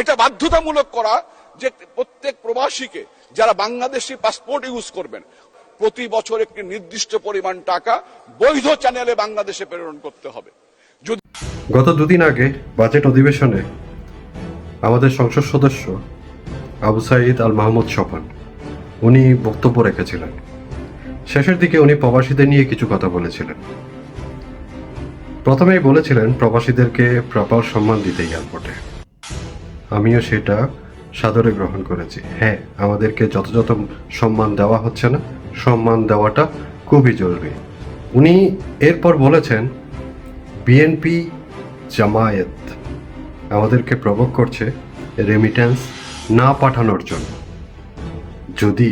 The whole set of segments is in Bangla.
এটা বাধ্যতামূলক করা যে প্রত্যেক প্রবাসীকে যারা বাংলাদেশি পাসপোর্ট ইউজ করবেন, প্রতি বছর একটি নির্দিষ্ট পরিমাণ টাকা বৈধ চ্যানেলে বাংলাদেশে প্রেরণ করতে হবে। গত দুদিন আগে বাজেট অধিবেশনে আমাদের সংসদ সদস্য আবু সাইদ আল মাহমুদ স্বপন উনি বক্তব্য রেখেছিলেন। শেষের দিকে উনি প্রবাসীদের নিয়ে কিছু কথা বলেছিলেন। প্রথমেই বলেছিলেন, প্রবাসীদেরকে প্রপার সম্মান দিতে এয়ারপোর্টে আমিও সেটা সাদরে গ্রহণ করেছি। হ্যাঁ আমাদেরকে যথাযথ সম্মান দেওয়া হচ্ছে না। সম্মান দেওয়াটা খুবই জরুরি। উনি এরপর বলেছেন, বিএনপি জামায়াত আমাদেরকে প্রভোগ করছে রেমিট্যান্স না পাঠানোর জন্য। যদি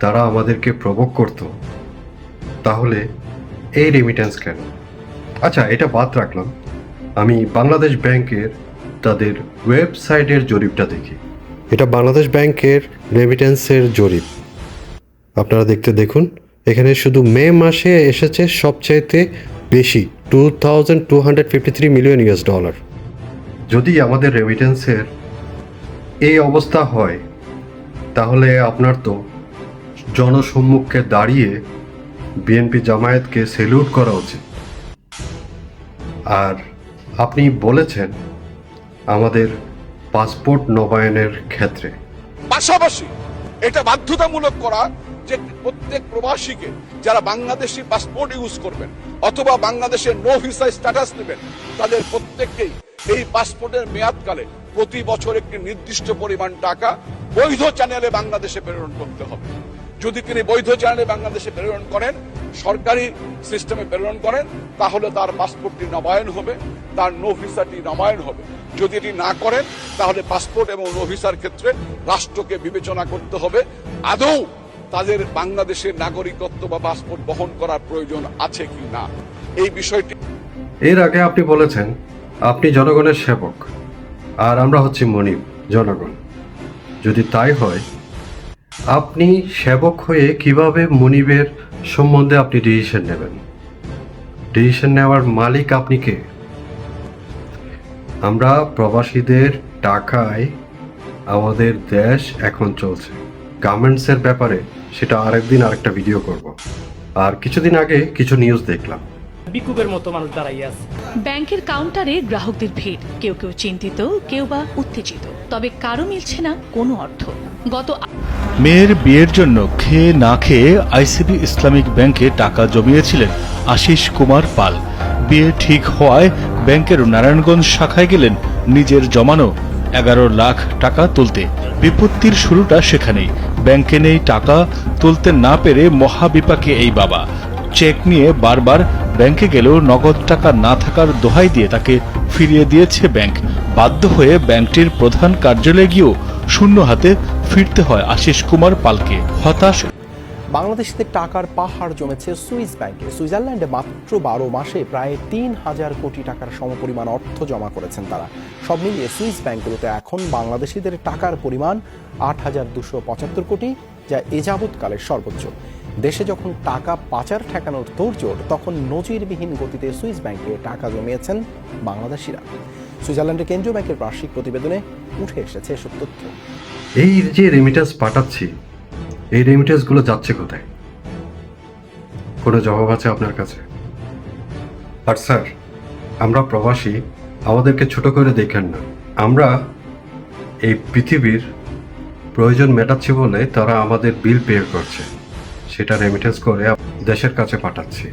তারা আমাদেরকে প্রভোগ করত, তাহলে এই রেমিট্যান্স কেন? আচ্ছা এটা বাদ রাখলাম। আমি বাংলাদেশ ব্যাংকের তাদের ওয়েবসাইটের জরিপটা দেখি। এটা বাংলাদেশ ব্যাংকের রেমিটেন্সের জরিপ। আপনারা দেখতে দেখুন এখানে শুধু মে মাসে এসেছে সবচাইতে বেশি two thousand two hundred fifty three million US dollar যদি আমাদের রেমিটেন্সের এই অবস্থা হয় তাহলে আপনার তো জনসম্মুখে দাঁড়িয়ে বিএনপি জামায়াতকে সেলিউট করা উচিত। আর আপনি বলেছেন আমাদের পাসপোর্ট নবায়নের ক্ষেত্রে। পাশাপাশি এটা বাধ্যতামূলক করা যে প্রত্যেক প্রবাসীকে যারা বাংলাদেশি পাসপোর্ট ইউজ করবেন অথবা বাংলাদেশের নো ভিসা স্ট্যাটাস নেবেন, তাদের প্রত্যেককেই এই পাসপোর্টের মেয়াদকালে প্রতি বছর একটি নির্দিষ্ট পরিমাণ টাকা বৈধ চ্যানেলে বাংলাদেশে প্রেরণ করতে হবে। যদি তিনি বৈধ চ্যানেলে বাংলাদেশে প্রেরণ করেন সরকারি সিস্টেমে প্রেরণ করেন, তাহলে তার পাসপোর্টটি নবায়ন হবে, তার নো ভিসাটি নবায়ন হবে। যদি এটি না করেন, তাহলে পাসপোর্ট এবং নো ভিসার ক্ষেত্রে রাষ্ট্রকে বিবেচনা করতে হবে। আদৌ তাদের বাংলাদেশের নাগরিকত্ব বা পাসপোর্ট বহন করার প্রয়োজন আছে কি না? এই বিষয়টি এর আগে আপনি বলেছেন, আপনি জনগণের সেবক। আর আমরা হচ্ছি মনিব, জনগণ। যদি তাই হয় আপনি সেবক হয়ে কীভাবে মনিবের সম্বন্ধে আপনি ডিসিশন নেবেন? ডিসিশন নেওয়ার মালিক আপনি কে? আমরা প্রবাসীদের টাকায় আমাদের দেশ এখন চলছে। গার্মেন্টসের ব্যাপারে সেটা আরেকদিন আরেকটা ভিডিও করব। আর কিছুদিন আগে কিছু নিউজ দেখলাম। বিকুবের মতো মানুষ দাঁড়াইয়া আছে। ব্যাংকের কাউন্টারে গ্রাহকদের ভিড়। কেউ কেউ চিন্তিত কেউ বা উত্তেজিত। তবে কারও মিলছে না কোনো অর্থ। গত মেয়ের বিয়ের জন্য খেয়ে না খেয়ে আইসিবি ইসলামিক ব্যাংকে টাকা জমিয়েছিলেন আশিস কুমার পাল। বিয়ে ঠিক হওয়ায় ব্যাংকের নারায়ণগঞ্জ শাখায় গেলেন নিজের জমানো এগারো লাখ টাকা তুলতে। বিপত্তির শুরুটা সেখানেই। ব্যাংকে নেই টাকা তুলতে না পেরে মহাবিপাকে এই বাবা। চেক নিয়ে বারবার ব্যাংকে গেলেও নগদ টাকা না থাকার দোহাই দিয়ে তাকে ফিরিয়ে দিয়েছে ব্যাংক বাধ্য হয়ে ব্যাংকটির প্রধান কার্যালয়ে গিয়েও শূন্য হাতে ফিরতে হয় আশিস কুমার পালকে। হতাশ। বাংলাদেশিদের টাকার পাহাড় জমেছে সুইস ব্যাংকে। সুইজারল্যান্ডে মাত্র বারো মাসে প্রায় তিন হাজার কোটি টাকার সমপরিমাণ অর্থ জমা করেছেন তারা। সব মিলিয়ে সুইস ব্যাংকগুলোতে এখন বাংলাদেশিদের টাকার পরিমাণ আট হাজার দুশো পঁচাত্তর কোটি, যা এ যাবৎকালের সর্বোচ্চ। দেশে যখন টাকা পাচার ঠেকানোর তোড়জোড়, তখন নজিরবিহীন গতিতে সুইস ব্যাংকে টাকা জমিয়েছেন বাংলাদেশিরা। সুইজারল্যান্ডের কেন্দ্রীয় ব্যাংকের বার্ষিক প্রতিবেদনে উঠে এসেছে এসব তথ্য। এই যে রেমিটেন্স পাঠাচ্ছি, এই রেমিটেন্সগুলো যাচ্ছে কোথায়? কোনো জবাব আছে আপনার কাছে? আর স্যার, আমরা প্রবাসী, আমাদেরকে ছোট করে দেখেন না। আমরা এই পৃথিবীর প্রয়োজন মেটাচ্ছি বলে তারা আমাদের বিল পে করছে। সেটা রেমিটেন্স করে দেশের কাছে পাঠাচ্ছি।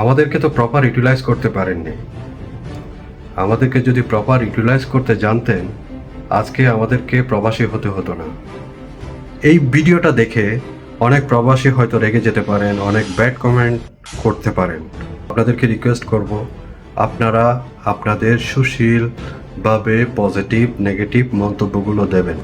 আমাদেরকে তো প্রপার ইউটিলাইজ করতে পারেননি। আমাদেরকে যদি প্রপার ইউটিলাইজ করতে জানতেন, আজকে আমাদেরকে প্রবাসী হতে হতো না। এই ভিডিওটা দেখে অনেক প্রবাসী হয়তো রেগে যেতে পারেন, অনেক ব্যাড কমেন্ট করতে পারেন। আপনাদেরকে রিকোয়েস্ট করব, আপনারা আপনাদের সুশীলভাবে পজিটিভ নেগেটিভ মন্তব্যগুলো দেবেন।